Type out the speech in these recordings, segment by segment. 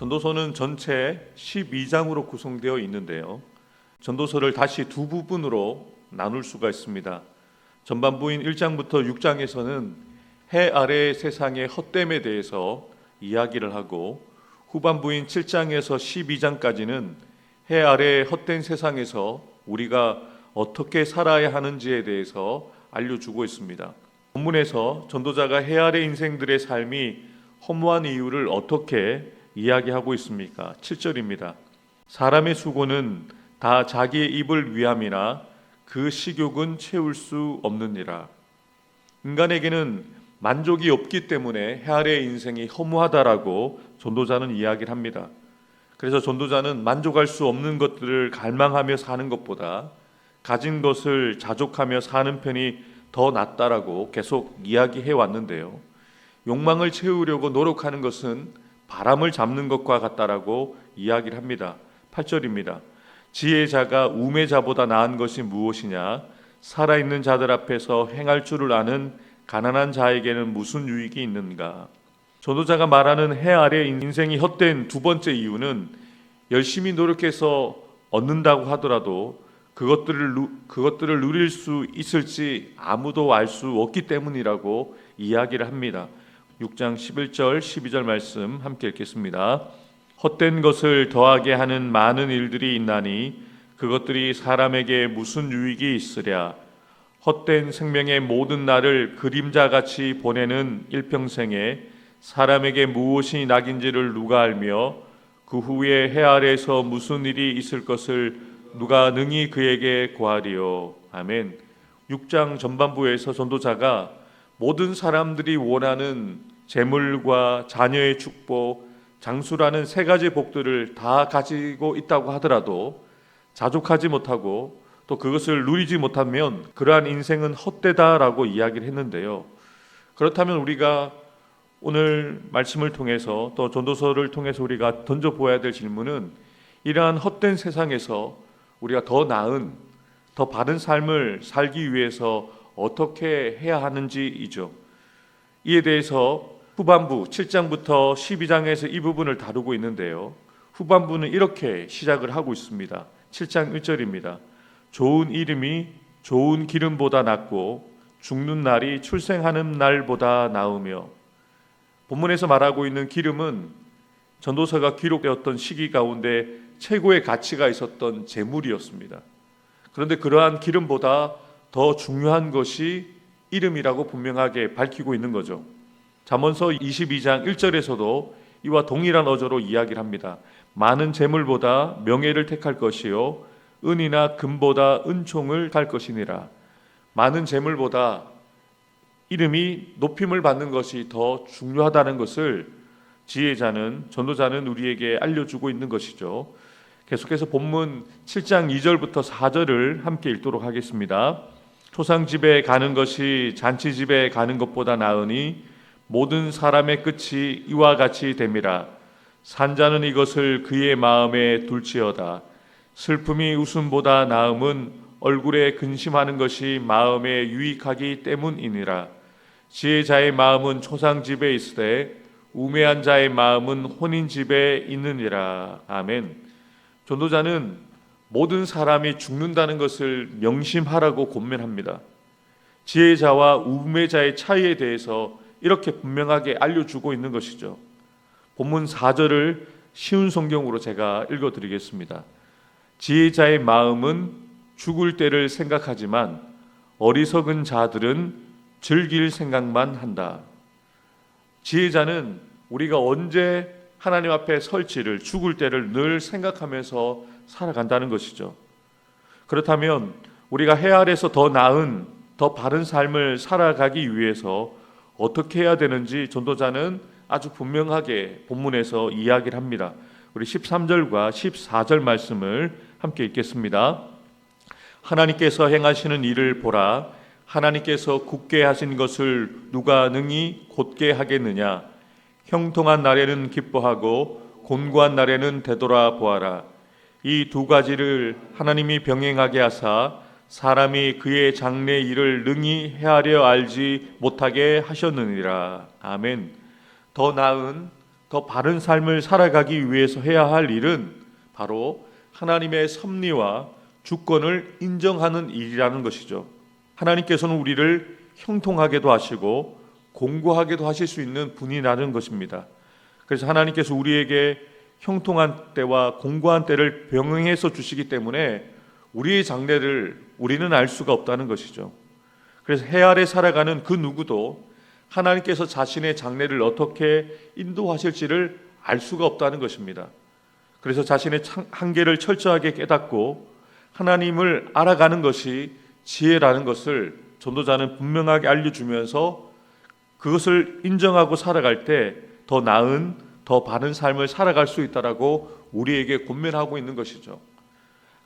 전도서는 전체 12장으로 구성되어 있는데요. 전도서를 다시 두 부분으로 나눌 수가 있습니다. 전반부인 1장부터 6장에서는 해 아래의 세상의 헛됨에 대해서 이야기를 하고 후반부인 7장에서 12장까지는 해 아래의 헛된 세상에서 우리가 어떻게 살아야 하는지에 대해서 알려주고 있습니다. 본문에서 전도자가 해 아래 인생들의 삶이 허무한 이유를 어떻게 이야기하고 있습니까? 7절입니다. 사람의 수고는 다 자기의 입을 위함이나 그 식욕은 채울 수 없느니라. 인간에게는 만족이 없기 때문에 해 아래의 인생이 허무하다라고 전도자는 이야기를 합니다. 그래서 전도자는 만족할 수 없는 것들을 갈망하며 사는 것보다 가진 것을 자족하며 사는 편이 더 낫다라고 계속 이야기해 왔는데요. 욕망을 채우려고 노력하는 것은 바람을 잡는 것과 같다라고 이야기를 합니다. 8절입니다. 지혜자가 우매자보다 나은 것이 무엇이냐? 살아있는 자들 앞에서 행할 줄을 아는 가난한 자에게는 무슨 유익이 있는가? 전도자가 말하는 해 아래 인생이 헛된 두 번째 이유는 열심히 노력해서 얻는다고 하더라도 그것들을 누, 그것들을 누릴 수 있을지 아무도 알 수 없기 때문이라고 이야기를 합니다. 6장 11절 12절 말씀 함께 읽겠습니다. 헛된 것을 더하게 하는 많은 일들이 있나니 그것들이 사람에게 무슨 유익이 있으랴? 헛된 생명의 모든 날을 그림자같이 보내는 일평생에 사람에게 무엇이 낙인지를 누가 알며 그 후에 해 아래에서 무슨 일이 있을 것을 누가 능히 그에게 구하리요? 아멘. 6장 전반부에서 전도자가 모든 사람들이 원하는 재물과 자녀의 축복, 장수라는 세 가지 복들을 다 가지고 있다고 하더라도 자족하지 못하고 또 그것을 누리지 못하면 그러한 인생은 헛되다라고 이야기를 했는데요. 그렇다면 우리가 오늘 말씀을 통해서 또 전도서를 통해서 우리가 던져 보아야 될 질문은 이러한 헛된 세상에서 우리가 더 나은 더 바른 삶을 살기 위해서 어떻게 해야 하는지이죠. 이에 대해서 후반부 7장부터 12장에서 이 부분을 다루고 있는데요. 후반부는 이렇게 시작을 하고 있습니다. 7장 1절입니다. 좋은 이름이 좋은 기름보다 낫고 죽는 날이 출생하는 날보다 나으며 본문에서 말하고 있는 기름은 전도서가 기록되었던 시기 가운데 최고의 가치가 있었던 재물이었습니다. 그런데 그러한 기름보다 더 중요한 것이 이름이라고 분명하게 밝히고 있는 거죠. 잠언서 22장 1절에서도 이와 동일한 어조로 이야기를 합니다. 많은 재물보다 명예를 택할 것이요 은이나 금보다 은총을 갈 것이니라. 많은 재물보다 이름이 높임을 받는 것이 더 중요하다는 것을 지혜자는 전도자는 우리에게 알려주고 있는 것이죠. 계속해서 본문 7장 2절부터 4절을 함께 읽도록 하겠습니다. 초상 집에 가는 것이 잔치 집에 가는 것보다 나으니 모든 사람의 끝이 이와 같이 됨이라. 산자는 이것을 그의 마음에 둘지어다. 슬픔이 웃음보다 나음은 얼굴에 근심하는 것이 마음에 유익하기 때문이니라. 지혜자의 마음은 초상 집에 있으되 우매한 자의 마음은 혼인 집에 있느니라. 아멘. 전도자는 모든 사람이 죽는다는 것을 명심하라고 권면합니다. 지혜자와 우매자의 차이에 대해서 이렇게 분명하게 알려주고 있는 것이죠. 본문 4절을 쉬운 성경으로 제가 읽어드리겠습니다. 지혜자의 마음은 죽을 때를 생각하지만 어리석은 자들은 즐길 생각만 한다. 지혜자는 우리가 언제 하나님 앞에 설치를 죽을 때를 늘 생각하면서 살아간다는 것이죠. 그렇다면 우리가 해 아래서 더 나은 더 바른 삶을 살아가기 위해서 어떻게 해야 되는지 전도자는 아주 분명하게 본문에서 이야기를 합니다. 우리 13절과 14절 말씀을 함께 읽겠습니다. 하나님께서 행하시는 일을 보라. 하나님께서 굳게 하신 것을 누가 능히 곧게 하겠느냐? 형통한 날에는 기뻐하고 곤고한 날에는 되돌아 보아라. 이 두 가지를 하나님이 병행하게 하사 사람이 그의 장래 일을 능히 헤아려 알지 못하게 하셨느니라. 아멘. 더 나은 더 바른 삶을 살아가기 위해서 해야 할 일은 바로 하나님의 섭리와 주권을 인정하는 일이라는 것이죠. 하나님께서는 우리를 형통하게도 하시고 공고하게도 하실 수 있는 분이라는 것입니다. 그래서 하나님께서 우리에게 형통한 때와 공고한 때를 병행해서 주시기 때문에 우리의 장래를 우리는 알 수가 없다는 것이죠. 그래서 해 아래 살아가는 그 누구도 하나님께서 자신의 장래를 어떻게 인도하실지를 알 수가 없다는 것입니다. 그래서 자신의 창- 한계를 철저하게 깨닫고 하나님을 알아가는 것이 지혜라는 것을 전도자는 분명하게 알려주면서 그것을 인정하고 살아갈 때 더 나은 더 바른 삶을 살아갈 수 있다라고 우리에게 권면하고 있는 것이죠.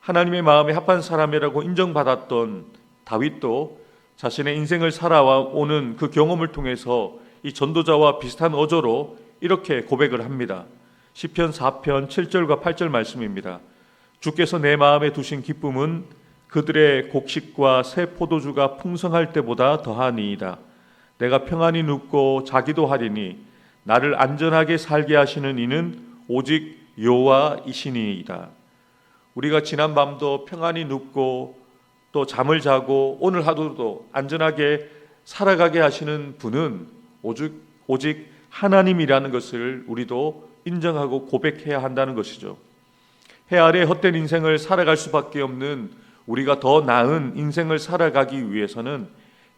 하나님의 마음에 합한 사람이라고 인정받았던 다윗도 자신의 인생을 살아오는 그 경험을 통해서 이 전도자와 비슷한 어조로 이렇게 고백을 합니다. 시편 4편 7절과 8절 말씀입니다. 주께서 내 마음에 두신 기쁨은 그들의 곡식과 새 포도주가 풍성할 때보다 더하니이다. 내가 평안히 눕고 자기도 하리니 나를 안전하게 살게 하시는 이는 오직 여호와이시니이다. 우리가 지난 밤도 평안히 눕고 또 잠을 자고 오늘 하루도 안전하게 살아가게 하시는 분은 오직 오직 하나님이라는 것을 우리도 인정하고 고백해야 한다는 것이죠. 해 아래 헛된 인생을 살아갈 수밖에 없는 우리가 더 나은 인생을 살아가기 위해서는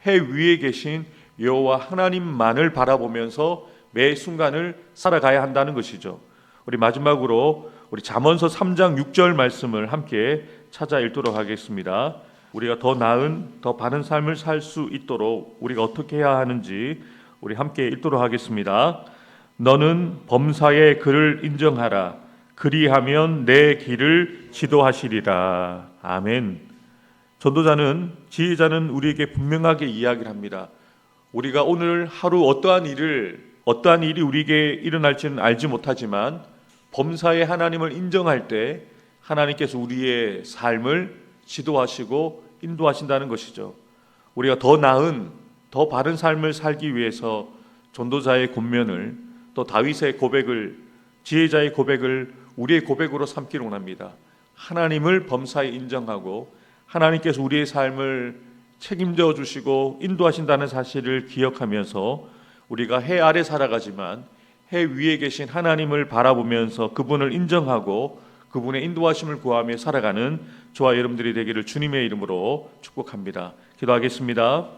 해 위에 계신 여호와 하나님만을 바라보면서 매 순간을 살아가야 한다는 것이죠. 우리 마지막으로 우리 잠언서 3장 6절 말씀을 함께 찾아 읽도록 하겠습니다. 우리가 더 나은 더 바른 삶을 살 수 있도록 우리가 어떻게 해야 하는지 우리 함께 읽도록 하겠습니다. 너는 범사의 그를 인정하라. 그리하면 내 길을 지도하시리라. 아멘. 전도자는 지혜자는 우리에게 분명하게 이야기를 합니다. 우리가 오늘 하루 어떠한 일을 어떠한 일이 우리에게 일어날지는 알지 못하지만 범사의 하나님을 인정할 때 하나님께서 우리의 삶을 지도하시고 인도하신다는 것이죠. 우리가 더 나은 더 바른 삶을 살기 위해서 전도자의 권면을 또 다윗의 고백을 지혜자의 고백을 우리의 고백으로 삼기를 원합니다. 하나님을 범사에 인정하고 하나님께서 우리의 삶을 책임져 주시고 인도하신다는 사실을 기억하면서 우리가 해 아래 살아가지만 해 위에 계신 하나님을 바라보면서 그분을 인정하고 그분의 인도하심을 구하며 살아가는 저와 여러분들이 되기를 주님의 이름으로 축복합니다. 기도하겠습니다.